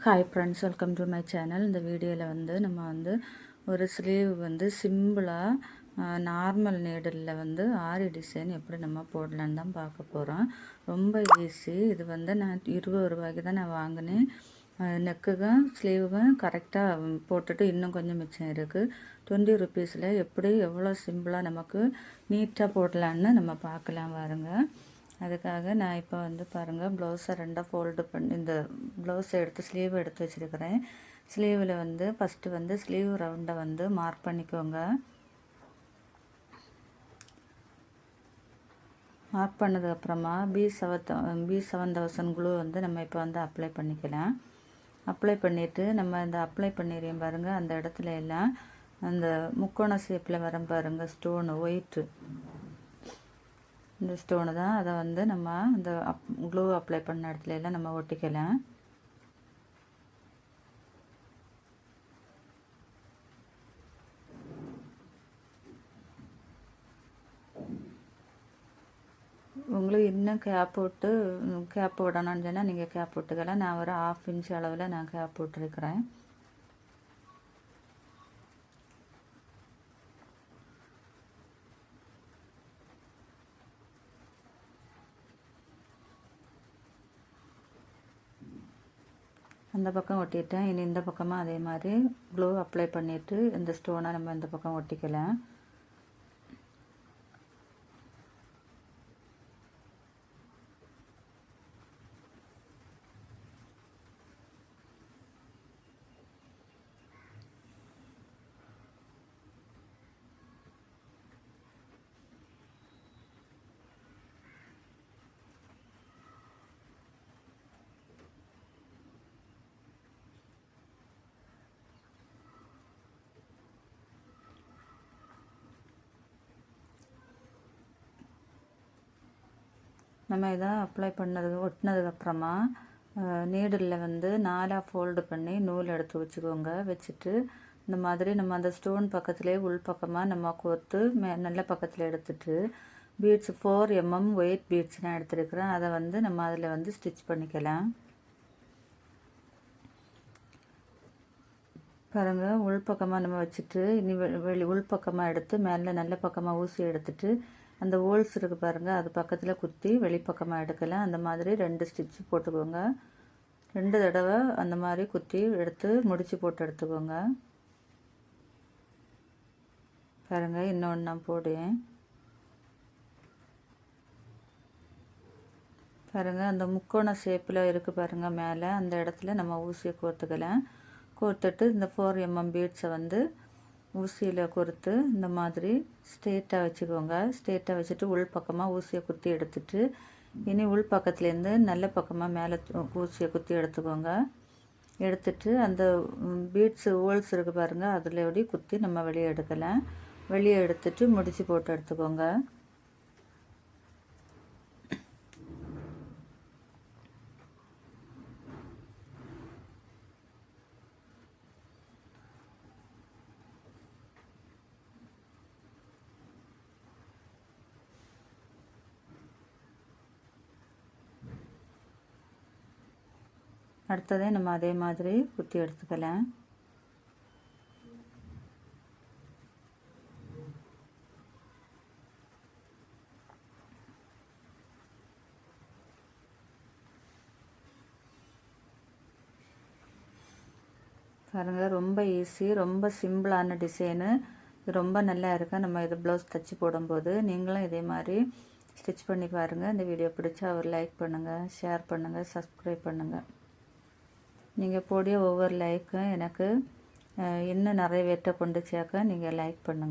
Hi friends welcome to my channel இந்த வீடியோவில் வந்து நம்ம வந்து ஒரு ஸ்லீவ் வந்து சிம்பிளாக நார்மல் நீடலில் வந்து ஆரி டிசைன் எப்படி நம்ம போடலான்னு தான் பார்க்க போகிறோம் ரொம்ப ஈஸி இது வந்து நான் இருபது ரூபாய்க்கு தான் நான் வாங்கினேன். நெக்குக்கும் ஸ்லீவுக்கும் கரெக்டாக போட்டுட்டு இன்னும் கொஞ்சம் மிச்சம் இருக்குது டுவெண்ட்டி ருபீஸில் எப்படி எவ்வளோ சிம்பிளாக நமக்கு நீட்டாக போடலான்னு நம்ம பார்க்கலாம் வாருங்கள் அதுக்காக நான் இப்போ வந்து பாருங்கள் ப்ளவுஸை ரெண்டாக ஃபோல்டு பண்ணி இந்த ப்ளவுஸை எடுத்து ஸ்லீவ் எடுத்து வச்சுருக்கிறேன். ஸ்லீவில் வந்து ஃபஸ்ட்டு வந்து ஸ்லீவ் ரவுண்டை வந்து மார்க் பண்ணிக்கோங்க. மார்க் பண்ணதுக்கப்புறமா B seven B seven thousand glue வந்து நம்ம இப்போ வந்து அப்ளை பண்ணிக்கலாம். அப்ளை பண்ணிவிட்டு நம்ம இந்த அப்ளை பண்ணிடுறோம் பாருங்கள் அந்த இடத்துல எல்லாம் அந்த முக்கோண ஷேப்பில் வர பாருங்கள் ஸ்டோனு ஒயிட்டு இந்த ஸ்டோனு தான் அதை வந்து நம்ம இந்த அப் க்ளூ அப்ளை பண்ண இடத்துல எல்லாம் நம்ம ஒட்டிக்கலாம். உங்களுக்கு இன்னும் கேப் போட்டு கேப் விடணும்னு சொன்னால் நீங்கள் கேப் போட்டுக்கலாம். நான் ஒரு ஆஃப் இன்ச் அளவில் நான் கேப் போட்டிருக்கிறேன். அந்த பக்கம் ஒட்டிட்டேன். இனி இந்த பக்கமாக அதே மாதிரி க்ளூ அப்ளை பண்ணிவிட்டு இந்த ஸ்டோனை நம்ம இந்த பக்கம் ஒட்டிக்கலாம் நம்ம இதை அப்ளை பண்ணது ஒட்டினதுக்கப்புறமா நீடில் வந்து நாலாக ஃபோல்டு பண்ணி நூல் எடுத்து வச்சுக்கோங்க. வச்சுட்டு இந்த மாதிரி நம்ம அந்த ஸ்டோன் பக்கத்துலேயே உள் பக்கமாக நம்ம கோர்த்து மே நல்ல பக்கத்தில் எடுத்துட்டு beads four mm white beads நான் எடுத்துருக்கிறேன். அதை வந்து நம்ம அதில் வந்து ஸ்டிச் பண்ணிக்கலாம். பாருங்கள் உள் பக்கமாக நம்ம வச்சுட்டு இனி வெளி உள் பக்கமாக எடுத்து மேலே நல்ல பக்கமாக ஊசி எடுத்துட்டு அந்த ஹோல்ஸ் இருக்குது பாருங்கள் அது பக்கத்தில் குத்தி வெளிப்பக்கமாக எடுக்கலாம் அந்த மாதிரி ரெண்டு ஸ்டிச்சு போட்டுக்கோங்க. ரெண்டு தடவை அந்த மாதிரி குத்தி எடுத்து முடிச்சு போட்டு எடுத்துக்கோங்க. பாருங்கள் இன்னொன்று நான் போடுவேன் பாருங்கள் அந்த முக்கோண ஷேப்பில் இருக்குது பாருங்கள் மேலே. அந்த இடத்துல நம்ம ஊசியை கோர்த்துக்கலாம் கோர்த்துட்டு இந்த ஃபோர் எம்எம் பீட்ஸை வந்து ஊசியில் கொடுத்து இந்த மாதிரி ஸ்ட்ரெயிட்டாக வச்சுக்கோங்க. ஸ்ட்ரெயிட்டாக வச்சுட்டு உள் பக்கமாக ஊசியை குத்தி எடுத்துட்டு இனி உள் பக்கத்துலேருந்து நல்ல பக்கமாக மேலே ஊசியை குத்தி எடுத்துக்கோங்க. எடுத்துட்டு அந்த பீட்ஸு ஹோல்ஸ் இருக்குது பாருங்கள் அதில் எப்படி குத்தி நம்ம வெளியே எடுக்கலாம். வெளியே எடுத்துட்டு முடிச்சு போட்டு எடுத்துக்கோங்க. அடுத்ததே நம்ம அதே மாதிரி குத்தி எடுத்துக்கலாம். பாருங்கள் ரொம்ப ஈஸி ரொம்ப சிம்பிளான டிசைனு ரொம்ப நல்லா இருக்குது நம்ம இது ப்ளவுஸ் தைச்சி போடும்போது நீங்களும் இதே மாதிரி ஸ்டிச் பண்ணி பாருங்கள் இந்த வீடியோ பிடிச்சா ஒரு லைக் பண்ணுங்கள் ஷேர் பண்ணுங்கள் சப்ஸ்கிரைப் பண்ணுங்கள் நீங்கள் போடிய ஒவ்வொரு லைக்கும் எனக்கு இன்னும் நிறைய வேட்டை கொண்டு சேர்க்க நீங்கள் லைக் பண்ணுங்கள்